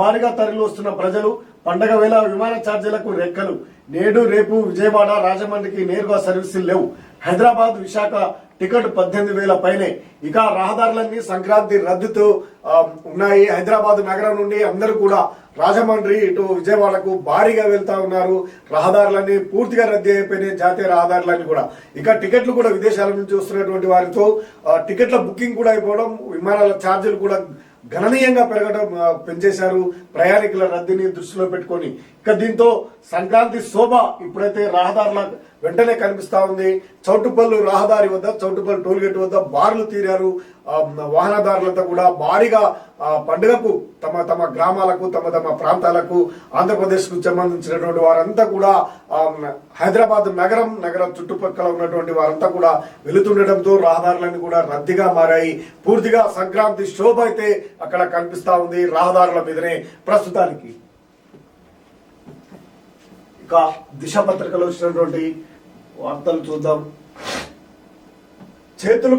భారీగా తరలివస్తున్న ప్రజలు పండగ వేళ విమాన ఛార్జీలకు రెక్కలు. నేడు రేపు విజయవాడ రాజమండ్రికి నేరుగా సర్వీసులు లేవు. హైదరాబాద్ విశాఖ టికెట్ పద్దెనిమిది వేల పైనే. ఇక రహదారులన్నీ సంక్రాంతి రద్దుతో ఉన్నాయి. హైదరాబాద్ నగరం నుండి అందరూ కూడా రాజమండ్రి ఇటు విజయవాడకు భారీగా వెళ్తా ఉన్నారు. రహదారులన్నీ పూర్తిగా రద్దీ అయిపోయినాయి. జాతీయ రహదారులన్నీ కూడా. ఇక టికెట్లు కూడా విదేశాల నుంచి వస్తున్నటువంటి వారితో టికెట్ల బుకింగ్ కూడా అయిపోవడం విమానాల ఛార్జీలు కూడా గణనీయంగా పెరగడం పెంచేశారు ప్రయాణికుల రద్దీని దృష్టిలో పెట్టుకొని. ఇక దీంతో సంక్రాంతి శోభ ఇప్పుడైతే రహదారుల వెంటనే కనిపిస్తా ఉంది. చౌటుపల్లు రహదారి వద్ద చౌటుపల్లి టోల్ గేట్ వద్ద బార్లు తీరారు. వాహనదారులంతా కూడా భారీగా పండుగకు తమ తమ గ్రామాలకు తమ తమ ప్రాంతాలకు ఆంధ్రప్రదేశ్కు సంబంధించినటువంటి వారంతా కూడా హైదరాబాద్ నగరం నగరం చుట్టుపక్కల ఉన్నటువంటి వారంతా కూడా వెళుతుండటంతో రహదారులన్నీ కూడా రద్దీగా మారాయి. పూర్తిగా సంక్రాంతి శోభ అయితే అక్కడ కనిపిస్తా ఉంది రహదారుల మీదనే ప్రస్తుతానికి. ఇక దిశ పత్రికలో వచ్చినటువంటి వార్తలు చూద్దాం. చేతులు